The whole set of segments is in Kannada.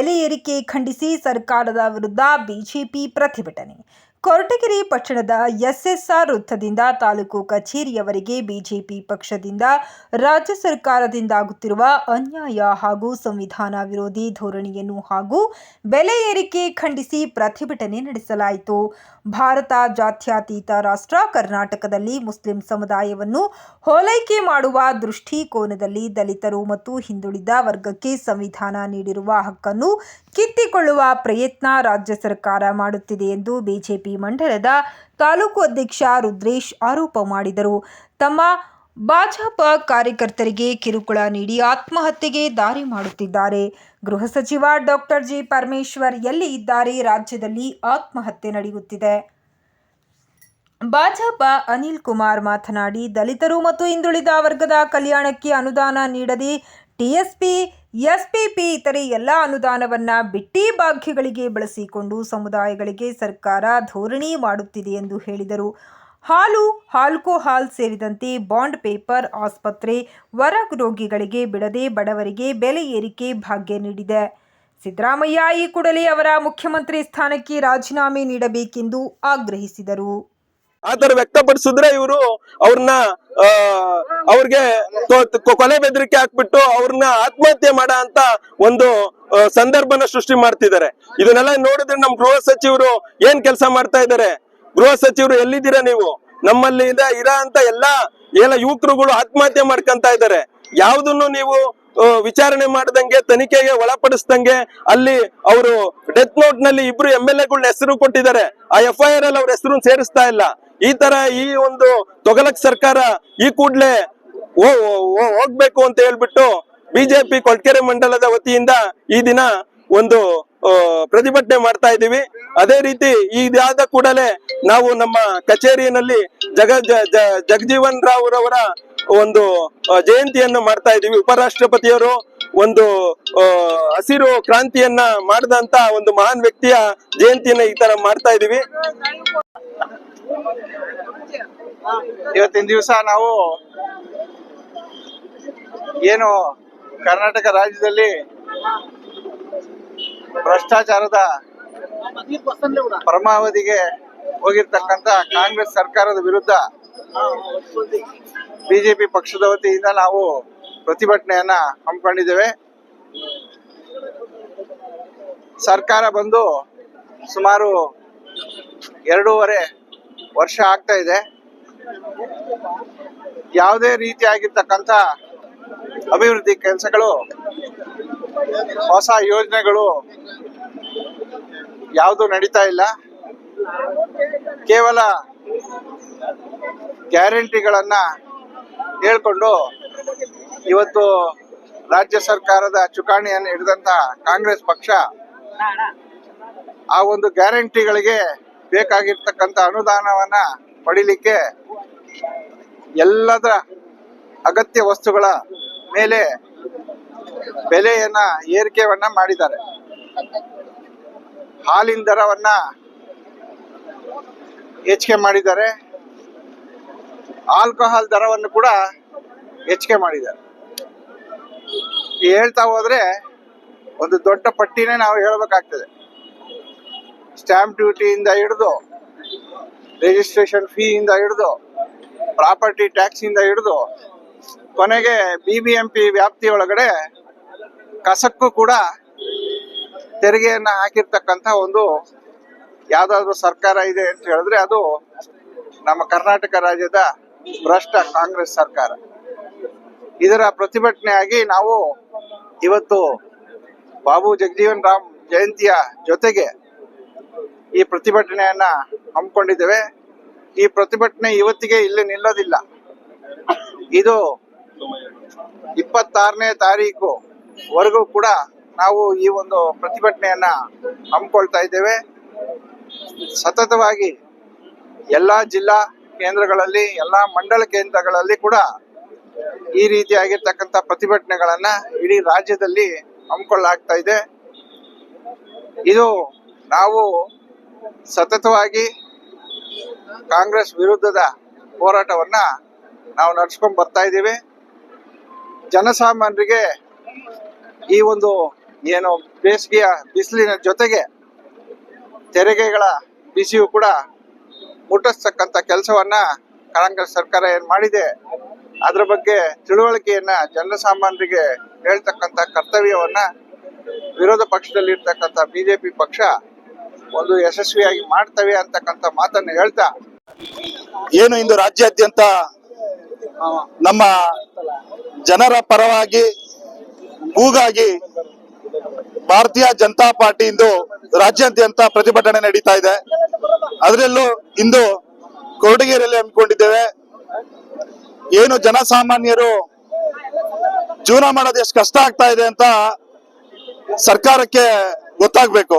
ಬೆಲೆ ಏರಿಕೆ ಖಂಡಿಸಿ ಸರ್ಕಾರದ ವಿರುದ್ಧ ಬಿಜೆಪಿ ಪ್ರತಿಭಟನೆ. ಕೊರಟಗೆರೆ ಪಟ್ಟಣದ ಎಸ್ಎಸ್ಆರ್ ವೃತ್ತದಿಂದ ತಾಲೂಕು ಕಚೇರಿಯವರೆಗೆ ಬಿಜೆಪಿ ಪಕ್ಷದಿಂದ ರಾಜ್ಯ ಸರ್ಕಾರದಿಂದಾಗುತ್ತಿರುವ ಅನ್ಯಾಯ ಹಾಗೂ ಸಂವಿಧಾನ ವಿರೋಧಿ ಧೋರಣೆಯನ್ನು ಹಾಗೂ ಬೆಲೆ ಏರಿಕೆ ಖಂಡಿಸಿ ಪ್ರತಿಭಟನೆ ನಡೆಸಲಾಯಿತು. ಭಾರತ ಜಾತ್ಯತೀತ ರಾಷ್ಟ್ರ ಕರ್ನಾಟಕದಲ್ಲಿ ಮುಸ್ಲಿಂ ಸಮುದಾಯವನ್ನು ಹೋಲೈಕೆ ಮಾಡುವ ದೃಷ್ಟಿಕೋನದಲ್ಲಿ ದಲಿತರು ಮತ್ತು ಹಿಂದುಳಿದ ವರ್ಗಕ್ಕೆ ಸಂವಿಧಾನ ನೀಡಿರುವ ಹಕ್ಕನ್ನು ಕಿತ್ತಿಕೊಳ್ಳುವ ಪ್ರಯತ್ನ ರಾಜ್ಯ ಸರ್ಕಾರ ಮಾಡುತ್ತಿದೆ ಎಂದು ಬಿಜೆಪಿ ಮಂಡಲದ ತಾಲೂಕು ಅಧ್ಯಕ್ಷ ರುದ್ರೇಶ್ ಆರೋಪ ಮಾಡಿದರು. ತಮ್ಮ ಭಾಜಪ ಕಾರ್ಯಕರ್ತರಿಗೆ ಕಿರುಕುಳ ನೀಡಿ ಆತ್ಮಹತ್ಯೆಗೆ ದಾರಿ ಮಾಡುತ್ತಿದ್ದಾರೆ. ಗೃಹ ಸಚಿವ ಡಾಕ್ಟರ್ ಜಿ. ಪರಮೇಶ್ವರ್ ಎಲ್ಲಿ ಇದ್ದಾರೆ? ರಾಜ್ಯದಲ್ಲಿ ಆತ್ಮಹತ್ಯೆ ನಡೆಯುತ್ತಿದೆ. ಭಾಜಪ ಅನಿಲ್ ಕುಮಾರ್ ಮಾತನಾಡಿ, ದಲಿತರು ಮತ್ತು ಹಿಂದುಳಿದ ವರ್ಗದ ಕಲ್ಯಾಣಕ್ಕೆ ಅನುದಾನ ನೀಡದೆ ಟಿಎಸ್ಪಿ ಎಸ್ಪಿಪಿ ಇತರೆ ಎಲ್ಲ ಅನುದಾನವನ್ನ ಬಿಟ್ಟಿ ಭಾಗ್ಯಗಳಿಗೆ ಬಳಸಿಕೊಂಡು ಸಮುದಾಯಗಳಿಗೆ ಸರ್ಕಾರ ಧೋರಣಿ ಮಾಡುತ್ತಿದೆ ಎಂದು ಹೇಳಿದರು. ಹಾಲು ಆಲ್ಕೋಹಾಲ್ ಸೇರಿದಂತೆ ಬಾಂಡ್ ಪೇಪರ್ ಆಸ್ಪತ್ರೆ, ವರ ರೋಗಿಗಳಿಗೆ ಬಿಡದೆ ಬಡವರಿಗೆ ಬೆಲೆ ಏರಿಕೆ ಭಾಗ್ಯ ನೀಡಿದೆ. ಸಿದ್ದರಾಮಯ್ಯ ಈ ಕೂಡಲೇ ಅವರ ಮುಖ್ಯಮಂತ್ರಿ ಸ್ಥಾನಕ್ಕೆ ರಾಜೀನಾಮೆ ನೀಡಬೇಕೆಂದು ಆಗ್ರಹಿಸಿದರು. ಆತರ ವ್ಯಕ್ತಪಡಿಸಿದ್ರೆ ಇವರು ಅವ್ರನ್ನ ಅವ್ರಿಗೆ ಕೊಲೆ ಬೆದರಿಕೆ ಹಾಕ್ಬಿಟ್ಟು ಅವ್ರನ್ನ ಆತ್ಮಹತ್ಯೆ ಮಾಡ ಅಂತ ಒಂದು ಸಂದರ್ಭನ ಸೃಷ್ಟಿ ಮಾಡ್ತಿದ್ದಾರೆ. ಇದನ್ನೆಲ್ಲ ನೋಡಿದ್ರೆ ನಮ್ ಗೃಹ ಸಚಿವರು ಏನ್ ಕೆಲಸ ಮಾಡ್ತಾ ಇದ್ದಾರೆ? ಗೃಹ ಸಚಿವರು ಎಲ್ಲಿದ್ದೀರಾ ನೀವು? ನಮ್ಮಲ್ಲಿ ಇರ ಅಂತ ಎಲ್ಲಾ, ಎಲ್ಲ ಯುವಕರುಗಳು ಆತ್ಮಹತ್ಯೆ ಮಾಡ್ಕೊಂತ ಇದ್ದಾರೆ. ಯಾವ್ದನ್ನು ನೀವು ವಿಚಾರಣೆ ಮಾಡದಂಗೆ, ತನಿಖೆಗೆ ಒಳಪಡಿಸ್ದಂಗೆ ಅಲ್ಲಿ ಅವರು ಡೆತ್ ನೋಟ್ನಲ್ಲಿ ಇಬ್ರು ಎಂ ಎಲ್ ಎಗಳನ್ನ ಹೆಸರು ಕೊಟ್ಟಿದ್ದಾರೆ. ಆ ಎಫ್ ಐ ಆರ್ ಅಲ್ಲಿ ಅವ್ರ ಹೆಸರು ಸೇರಿಸ್ತಾ ಇಲ್ಲ. ಈ ತರ ಈ ಒಂದು ತೊಗಲಕ್ ಸರ್ಕಾರ ಈ ಕೂಡ್ಲೆ ಹೋಗ್ಬೇಕು ಅಂತ ಹೇಳ್ಬಿಟ್ಟು ಬಿಜೆಪಿ ಕೊಳ್ಕೆರೆ ಮಂಡಲದ ವತಿಯಿಂದ ಈ ದಿನ ಒಂದು ಪ್ರತಿಭಟನೆ ಮಾಡ್ತಾ ಇದ್ದೀವಿ. ಅದೇ ರೀತಿ ಇದಾದ ಕೂಡಲೇ ನಾವು ನಮ್ಮ ಕಚೇರಿಯಲ್ಲಿ ಜಗ ಜಗಜೀವನ್ ರಾವ್ ರವರ ಒಂದು ಜಯಂತಿಯನ್ನು ಮಾಡ್ತಾ ಇದೀವಿ ಉಪರಾಷ್ಟ್ರಪತಿಯವರು ಒಂದು ಹಸಿರು ಕ್ರಾಂತಿಯನ್ನ ಮಾಡಿದಂತ ಒಂದು ಮಹಾನ್ ವ್ಯಕ್ತಿಯ ಜಯಂತಿಯನ್ನ ಈ ತರ ಮಾಡ್ತಾ ಇದೀವಿ ಇವತ್ತಿನ ದಿವಸ ನಾವು ಏನು ಕರ್ನಾಟಕ ರಾಜ್ಯದಲ್ಲಿ ಭ್ರಷ್ಟಾಚಾರದ ಪರಮಾವಧಿಗೆ ಹೋಗಿರ್ತಕ್ಕಂತ ಕಾಂಗ್ರೆಸ್ ಸರ್ಕಾರದ ವಿರುದ್ಧ ಬಿಜೆಪಿ ಪಕ್ಷದ ವತಿಯಿಂದ ನಾವು ಪ್ರತಿಭಟನೆಯನ್ನ ಹಮ್ಮಿಕೊಂಡಿದ್ದೇವೆ. ಸರ್ಕಾರ ಬಂದು ಸುಮಾರು ಎರಡೂವರೆ ವರ್ಷ ಆಗ್ತಾ ಇದೆ. ಯಾವುದೇ ರೀತಿಯಾಗಿರ್ತಕ್ಕಂಥ ಅಭಿವೃದ್ಧಿ ಕೆಲಸಗಳು, ಹೊಸ ಯೋಜನೆಗಳು ಯಾವುದು ನಡೀತಾ ಇಲ್ಲ. ಕೇವಲ ಗ್ಯಾರಂಟಿಗಳನ್ನ ಹೇಳ್ಕೊಂಡು ಇವತ್ತು ರಾಜ್ಯ ಸರ್ಕಾರದ ಚುಕಾಣಿಯನ್ನು ಹಿಡಿದಂತ ಕಾಂಗ್ರೆಸ್ ಪಕ್ಷ ಆ ಒಂದು ಗ್ಯಾರಂಟಿಗಳಿಗೆ ಬೇಕಾಗಿರ್ತಕ್ಕಂಥ ಅನುದಾನವನ್ನ ಪಡಿಲಿಕ್ಕೆ ಎಲ್ಲದ ಅಗತ್ಯ ವಸ್ತುಗಳ ಮೇಲೆ ಬೆಲೆಯನ್ನ ಏರಿಕೆಯನ್ನ ಮಾಡಿದ್ದಾರೆ. ಹಾಲಿನ ದರವನ್ನ ಹೆಚ್ಚಿಗೆ ಮಾಡಿದ್ದಾರೆ. ಆಲ್ಕೋಹಾಲ್ ದರವನ್ನು ಕೂಡ ಹೆಚ್ಚಿಗೆ ಮಾಡಿದ್ದಾರೆ. ಹೇಳ್ತಾ ಹೋದ್ರೆ ಒಂದು ದೊಡ್ಡ ಪಟ್ಟಿನೇ ನಾವು ಹೇಳಬೇಕಾಗ್ತದೆ. ಸ್ಟ್ಯಾಂಪ್ ಡ್ಯೂಟಿಯಿಂದ ಹಿಡಿದು, ರಿಜಿಸ್ಟ್ರೇಷನ್ ಫೀಯಿಂದ ಇಂದ ಹಿಡಿದು, ಪ್ರಾಪರ್ಟಿ ಟ್ಯಾಕ್ಸ್ ಇಂದ ಹಿಡಿದು, ಕೊನೆಗೆ ಬಿ ಬಿ ಎಂ ಪಿ ವ್ಯಾಪ್ತಿಯೊಳಗಡೆ ಕಸಕ್ಕೂ ಕೂಡ ತೆರಿಗೆಯನ್ನ ಹಾಕಿರ್ತಕ್ಕಂಥ ಒಂದು ಯಾವುದಾದ್ರೂ ಸರ್ಕಾರ ಇದೆ ಅಂತ ಹೇಳಿದ್ರೆ ಅದು ನಮ್ಮ ಕರ್ನಾಟಕ ರಾಜ್ಯದ ಭ್ರಷ್ಟ ಕಾಂಗ್ರೆಸ್ ಸರ್ಕಾರ. ಇದರ ಪ್ರತಿಭಟನೆಯಾಗಿ ನಾವು ಇವತ್ತು ಬಾಬು ಜಗಜೀವನ್ ರಾಮ್ ಜಯಂತಿಯ ಜೊತೆಗೆ ಈ ಪ್ರತಿಭಟನೆಯನ್ನ ಹಮ್ಮಿಕೊಂಡಿದ್ದೇವೆ. ಈ ಪ್ರತಿಭಟನೆ ಇವತ್ತಿಗೆ ಇಲ್ಲಿ ನಿಲ್ಲೋದಿಲ್ಲ. ಇದು ಇಪ್ಪತ್ತಾರನೇ ತಾರೀಕು ವರೆಗೂ ಕೂಡ ನಾವು ಈ ಒಂದು ಪ್ರತಿಭಟನೆಯನ್ನ ಹಮ್ಮಿಕೊಳ್ತಾ ಇದ್ದೇವೆ. ಸತತವಾಗಿ ಎಲ್ಲಾ ಜಿಲ್ಲಾ ಕೇಂದ್ರಗಳಲ್ಲಿ, ಎಲ್ಲಾ ಮಂಡಲ ಕೇಂದ್ರಗಳಲ್ಲಿ ಕೂಡ ಈ ರೀತಿಯಾಗಿರ್ತಕ್ಕಂಥ ಪ್ರತಿಭಟನೆಗಳನ್ನ ಇಡೀ ರಾಜ್ಯದಲ್ಲಿ ಹಮ್ಮಿಕೊಳ್ಳಲಾಗ್ತಾ ಇದೆ. ಇದು ನಾವು ಸತತವಾಗಿ ಕಾಂಗ್ರೆಸ್ ವಿರುದ್ಧದ ಹೋರಾಟವನ್ನ ನಾವು ನಡ್ಸ್ಕೊಂಡ್ ಬರ್ತಾ ಇದ್ದೀವಿ. ಜನಸಾಮಾನ್ಯರಿಗೆ ಈ ಒಂದು ಏನು ಬೇಸಿಗೆಯ ಬಿಸಿಲಿನ ಜೊತೆಗೆ ತೆರಿಗೆಗಳ ಬಿಸಿಯು ಕೂಡ ಮುಟ್ಟಿಸ್ತಕ್ಕಂಥ ಕೆಲಸವನ್ನ ಕಾಂಗ್ರೆಸ್ ಸರ್ಕಾರ ಏನ್ ಮಾಡಿದೆ, ಅದ್ರ ಬಗ್ಗೆ ತಿಳುವಳಿಕೆಯನ್ನ ಜನಸಾಮಾನ್ಯರಿಗೆ ಹೇಳ್ತಕ್ಕಂಥ ಕರ್ತವ್ಯವನ್ನ ವಿರೋಧ ಪಕ್ಷದಲ್ಲಿ ಇರ್ತಕ್ಕಂತ ಬಿಜೆಪಿ ಪಕ್ಷ ಒಂದು ಯಶಸ್ವಿಯಾಗಿ ಮಾಡ್ತವೆ ಅಂತಕ್ಕಂಥ ಮಾತನ್ನ ಹೇಳ್ತಾ, ಏನು ಇಂದು ರಾಜ್ಯಾದ್ಯಂತ ನಮ್ಮ ಜನರ ಪರವಾಗಿ ಕೂಗಾಗಿ ಭಾರತೀಯ ಜನತಾ ಪಾರ್ಟಿ ಇಂದು ರಾಜ್ಯಾದ್ಯಂತ ಪ್ರತಿಭಟನೆ ನಡೀತಾ ಇದೆ. ಅದರಲ್ಲೂ ಇಂದು ಕೊರಟಗೆರೆಯಲ್ಲಿ ಹಮ್ಮಿಕೊಂಡಿದ್ದೇವೆ ಏನು ಜನಸಾಮಾನ್ಯರು ಜೀವನ ಮಾಡೋದು ಎಷ್ಟು ಕಷ್ಟ ಆಗ್ತಾ ಇದೆ ಅಂತ ಸರ್ಕಾರಕ್ಕೆ ಗೊತ್ತಾಗ್ಬೇಕು.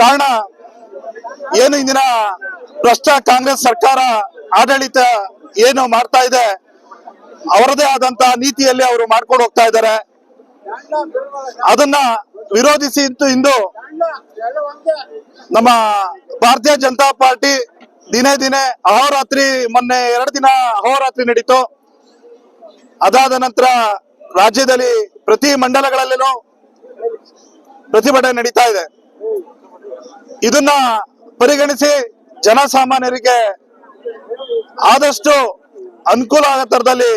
ಕಾರಣ ಏನು ಇಂದಿನ ಭ್ರಷ್ಟ ಕಾಂಗ್ರೆಸ್ ಸರ್ಕಾರ ಆಡಳಿತ ಏನು ಮಾಡ್ತಾ ಇದೆ, ಅವರದೇ ಆದಂತ ನೀತಿಯಲ್ಲಿ ಅವರು ಮಾಡ್ಕೊಂಡು ಹೋಗ್ತಾ ಇದ್ದಾರೆ. ಅದನ್ನ ವಿರೋಧಿಸಿ ಇಂದು ಇಂದು ನಮ್ಮ ಭಾರತೀಯ ಜನತಾ ಪಾರ್ಟಿ ದಿನೇ ದಿನೇ ಅಹೋರಾತ್ರಿ ಮೊನ್ನೆ ಎರಡು ದಿನ ಅಹೋರಾತ್ರಿ ನಡೀತು. ಅದಾದ ನಂತರ ರಾಜ್ಯದಲ್ಲಿ ಪ್ರತಿ ಮಂಡಲಗಳಲ್ಲೂ ಪ್ರತಿಭಟನೆ ನಡೀತಾ ಇದೆ. ಇದನ್ನ ಪರಿಗಣಿಸಿ ಜನಸಾಮಾನ್ಯರಿಗೆ ಆದಷ್ಟು ಅನುಕೂಲ ಆಗೋ ತರದಲ್ಲಿ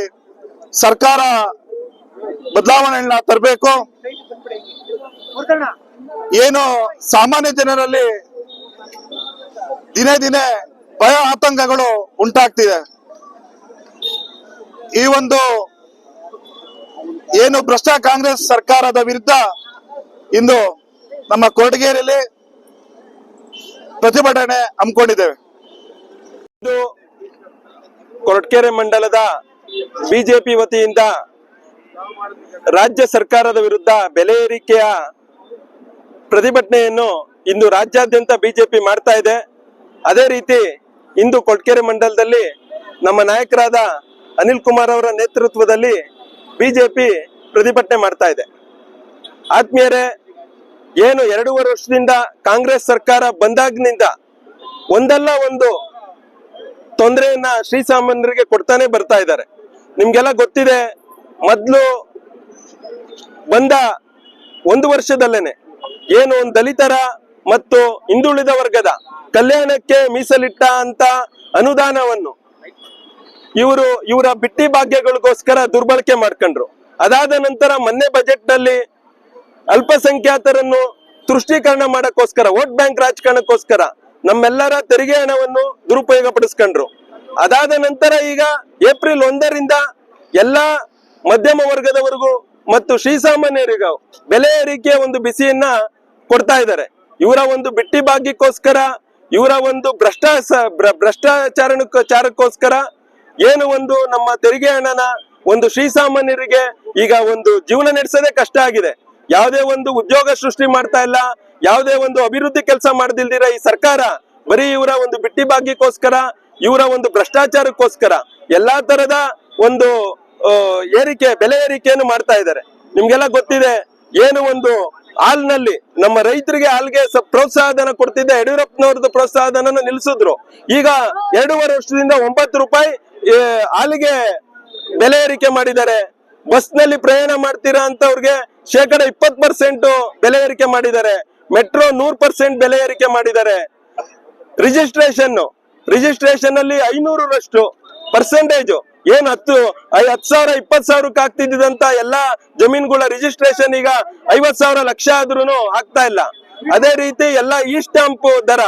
ಸರ್ಕಾರ ಬದಲಾವಣೆಗಳನ್ನ ತರಬೇಕು. ಏನು ಸಾಮಾನ್ಯ ಜನರಲ್ಲಿ ದಿನೇ ದಿನೇ ಭಯ ಆತಂಕಗಳು ಉಂಟಾಗ್ತಿದೆ. ಈ ಒಂದು ಏನು ಭ್ರಷ್ಟ ಕಾಂಗ್ರೆಸ್ ಸರ್ಕಾರದ ವಿರುದ್ಧ ಇಂದು ನಮ್ಮ ಕೊರಟಗೆರೆಯಲ್ಲಿ ಪ್ರತಿಭಟನೆ ಹಮ್ಮಿಕೊಂಡಿದ್ದೇವೆ. ಇಂದು ಕೊರಟಗೆರೆ ಮಂಡಲದ ಬಿಜೆಪಿ ವತಿಯಿಂದ ರಾಜ್ಯ ಸರ್ಕಾರದ ವಿರುದ್ಧ ಬೆಲೆ ಏರಿಕೆಯ ಪ್ರತಿಭಟನೆಯನ್ನು ಇಂದು ರಾಜ್ಯಾದ್ಯಂತ ಬಿಜೆಪಿ ಮಾಡ್ತಾ ಇದೆ. ಅದೇ ರೀತಿ ಇಂದು ಕೊರಟಗೆರೆ ಮಂಡಲದಲ್ಲಿ ನಮ್ಮ ನಾಯಕರಾದ ಅನಿಲ್ ಕುಮಾರ್ ಅವರ ನೇತೃತ್ವದಲ್ಲಿ ಬಿಜೆಪಿ ಪ್ರತಿಭಟನೆ ಮಾಡ್ತಾ ಇದೆ. ಆತ್ಮೀಯರೇ, ಏನು ಎರಡೂವರೆ ವರ್ಷದಿಂದ ಕಾಂಗ್ರೆಸ್ ಸರ್ಕಾರ ಬಂದಾಗಿನಿಂದ ಒಂದಲ್ಲ ಒಂದು ತೊಂದರೆಯನ್ನ ಶ್ರೀಸಾಮಾನ್ಯರಿಗೆ ಕೊಡ್ತಾನೆ ಬರ್ತಾ ಇದ್ದಾರೆ. ನಿಮ್ಗೆಲ್ಲ ಗೊತ್ತಿದೆ ಮೊದ್ಲು ಬಂದ ಒಂದು ವರ್ಷದಲ್ಲೇನೆ ಏನು ಒಂದು ದಲಿತರ ಮತ್ತು ಹಿಂದುಳಿದ ವರ್ಗದ ಕಲ್ಯಾಣಕ್ಕೆ ಮೀಸಲಿಟ್ಟ ಅಂತ ಅನುದಾನವನ್ನು ಇವರು ಇವರ ಬಿಟ್ಟಿ ಭಾಗ್ಯಗಳಿಗೋಸ್ಕರ ದುರ್ಬಳಕೆ ಮಾಡ್ಕೊಂಡ್ರು. ಅದಾದ ನಂತರ ಮೊನ್ನೆ ಬಜೆಟ್ನಲ್ಲಿ ಅಲ್ಪಸಂಖ್ಯಾತರನ್ನು ತುಷ್ಟೀಕರಣ ಮಾಡಕ್ಕೋಸ್ಕರ, ವೋಟ್ ಬ್ಯಾಂಕ್ ರಾಜಕಾರಣಕ್ಕೋಸ್ಕರ ನಮ್ಮೆಲ್ಲರ ತೆರಿಗೆ ಹಣವನ್ನು ದುರುಪಯೋಗ ಪಡಿಸ್ಕೊಂಡ್ರು ಅದಾದ ನಂತರ ಈಗ ಏಪ್ರಿಲ್ ಒಂದರಿಂದ ಎಲ್ಲಾ ಮಧ್ಯಮ ವರ್ಗದವರೆಗೂ ಮತ್ತು ಶ್ರೀಸಾಮಾನ್ಯರಿಗೂ ಬೆಲೆ ಏರಿಕೆಯ ಒಂದು ಬಿಸಿಯನ್ನ ಕೊಡ್ತಾ ಇದ್ದಾರೆ. ಇವರ ಒಂದು ಬಿಟ್ಟಿ ಭಾಗ್ಯಕ್ಕೋಸ್ಕರ, ಇವರ ಒಂದು ಭ್ರಷ್ಟ ಚಾರಕ್ಕೋಸ್ಕರ ಏನು ಒಂದು ನಮ್ಮ ತೆರಿಗೆ ಹಣನ ಒಂದು ಶ್ರೀಸಾಮಾನ್ಯರಿಗೆ ಈಗ ಒಂದು ಜೀವನ ನಡೆಸೋದೇ ಕಷ್ಟ ಆಗಿದೆ. ಯಾವುದೇ ಒಂದು ಉದ್ಯೋಗ ಸೃಷ್ಟಿ ಮಾಡ್ತಾ ಇಲ್ಲ, ಯಾವುದೇ ಒಂದು ಅಭಿವೃದ್ಧಿ ಕೆಲಸ ಮಾಡದಿಲ್ದಿರ ಈ ಸರ್ಕಾರ ಬರೀ ಇವರ ಒಂದು ಬಿಟ್ಟಿ ಭಾಗ್ಯಕ್ಕೋಸ್ಕರ, ಇವರ ಒಂದು ಭ್ರಷ್ಟಾಚಾರಕ್ಕೋಸ್ಕರ ಎಲ್ಲಾ ತರದ ಒಂದು ಏರಿಕೆ, ಬೆಲೆ ಏರಿಕೆಯನ್ನು ಮಾಡ್ತಾ ಇದ್ದಾರೆ. ನಿಮ್ಗೆಲ್ಲ ಗೊತ್ತಿದೆ, ಏನು ಒಂದು ಹಾಲ್ನಲ್ಲಿ ನಮ್ಮ ರೈತರಿಗೆ ಹಾಲ್ಗೆ ಪ್ರೋತ್ಸಾಹ ಪ್ರೋತ್ಸಾಹಧನ ಕೊಡ್ತಿದ್ದ ಯಡಿಯೂರಪ್ಪನವ್ರದ್ದು ಪ್ರೋತ್ಸಾಹಧನ ನಿಲ್ಲಿಸಿದ್ರು ಈಗ ಎರಡೂವರೆ ವರ್ಷದಿಂದ ಒಂಬತ್ತು ರೂಪಾಯಿ ಹಾಲಿಗೆ ಬೆಲೆ ಏರಿಕೆ ಮಾಡಿದ್ದಾರೆ. ಬಸ್ನಲ್ಲಿ ಪ್ರಯಾಣ ಮಾಡ್ತೀರಾ ಅಂತ ಅವ್ರಿಗೆ ಶೇಕಡ ಇಪ್ಪತ್ ಪರ್ಸೆಂಟ್ ಬೆಲೆ ಏರಿಕೆ ಮಾಡಿದ್ದಾರೆ. ಮೆಟ್ರೋ ನೂರ್ ಪರ್ಸೆಂಟ್ ಬೆಲೆ ಏರಿಕೆ ಮಾಡಿದ್ದಾರೆ. ರಿಜಿಸ್ಟ್ರೇಷನ್ ರಿಜಿಸ್ಟ್ರೇಷನ್ ಅಲ್ಲಿ ಐನೂರರಷ್ಟು ಪರ್ಸೆಂಟೇಜ್ ಏನ್ ಹತ್ತು, ಐ- ಹತ್ತು ಸಾವಿರ ಇಪ್ಪತ್ ಸಾವಿರಕ್ಕೆ ಆಗ್ತಿದ್ದಂತ ಎಲ್ಲಾ ಜಮೀನುಗಳ ರಿಜಿಸ್ಟ್ರೇಷನ್ ಈಗ ಐವತ್ ಸಾವಿರ ಲಕ್ಷ ಆದ್ರೂ ಆಗ್ತಾ ಇಲ್ಲ. ಅದೇ ರೀತಿ ಎಲ್ಲಾ ಈ ಸ್ಟಾಂಪ್ ದರ.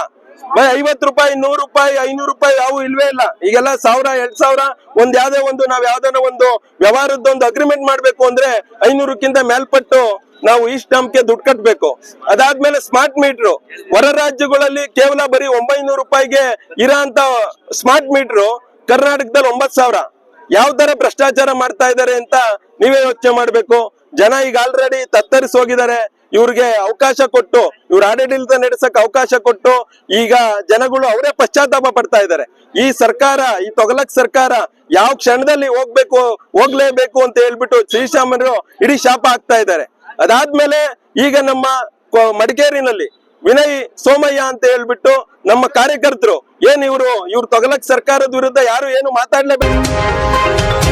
ಐವತ್ ರೂಪಾಯಿ, ನೂರು ರೂಪಾಯಿ, ಐನೂರು ರೂಪಾಯಿ ಯಾವು ಇಲ್ವೇ ಇಲ್ಲ. ಈಗೆಲ್ಲ ಸಾವಿರ, ಎರಡ್ ಸಾವಿರ, ಒಂದ್ ಯಾವ್ದೇ ಒಂದು, ನಾವ್ ಯಾವ್ದಾನ ಒಂದು ವ್ಯವಹಾರದ ಒಂದು ಅಗ್ರಿಮೆಂಟ್ ಮಾಡ್ಬೇಕು ಅಂದ್ರೆ ಐನೂರಕ್ಕಿಂತ ಮೇಲ್ಪಟ್ಟು ನಾವು ಈ ಸ್ಟಾಂಪ್ಗೆ ದುಡ್ಡು ಕಟ್ಟಬೇಕು ಅದಾದ್ಮೇಲೆ ಸ್ಮಾರ್ಟ್ ಮೀಟರ್ ಹೊರ ರಾಜ್ಯಗಳಲ್ಲಿ ಕೇವಲ ಬರೀ ಒಂಬೈನೂರು ರೂಪಾಯಿಗೆ ಇರೋ ಸ್ಮಾರ್ಟ್ ಮೀಟರ್ ಕರ್ನಾಟಕದಲ್ಲಿ ಒಂಬತ್ ಸಾವಿರ. ಯಾವ ತರ ಭ್ರಷ್ಟಾಚಾರ ಮಾಡ್ತಾ ಇದ್ದಾರೆ ಅಂತ ನೀವೇ ಯೋಚನೆ ಮಾಡ್ಬೇಕು? ಜನ ಈಗ ಆಲ್ರೆಡಿ ತತ್ತರಿಸಿ ಹೋಗಿದ್ದಾರೆ. ಇವ್ರಿಗೆ ಅವಕಾಶ ಕೊಟ್ಟು, ಇವ್ರ ಆಡಳಿತ ನಡೆಸಕ್ ಅವಕಾಶ ಕೊಟ್ಟು, ಈಗ ಜನಗಳು ಅವರೇ ಪಶ್ಚಾತ್ತಾಪ ಪಡ್ತಾ ಇದ್ದಾರೆ. ಈ ಸರ್ಕಾರ, ಈ ತೊಗಲಕ್ ಸರ್ಕಾರ ಯಾವ ಕ್ಷಣದಲ್ಲಿ ಹೋಗ್ಬೇಕು, ಹೋಗ್ಲೇಬೇಕು ಅಂತ ಹೇಳ್ಬಿಟ್ಟು ಶ್ರೀಶಾಮರು ಇಡೀ ಶಾಪ ಆಗ್ತಾ ಇದ್ದಾರೆ. ಅದಾದ್ಮೇಲೆ ಈಗ ನಮ್ಮ ಮಡಿಕೇರಿನಲ್ಲಿ ವಿನಯ್ ಸೋಮಯ್ಯ ಅಂತ ಹೇಳ್ಬಿಟ್ಟು ನಮ್ಮ ಕಾರ್ಯಕರ್ತರು. ಏನ್ ಇವರು? ಇವ್ರು ತೊಗಲಕ್ ಸರ್ಕಾರದ ವಿರುದ್ಧ ಯಾರು ಏನು ಮಾತಾಡ್ಲೇಬೇಕು?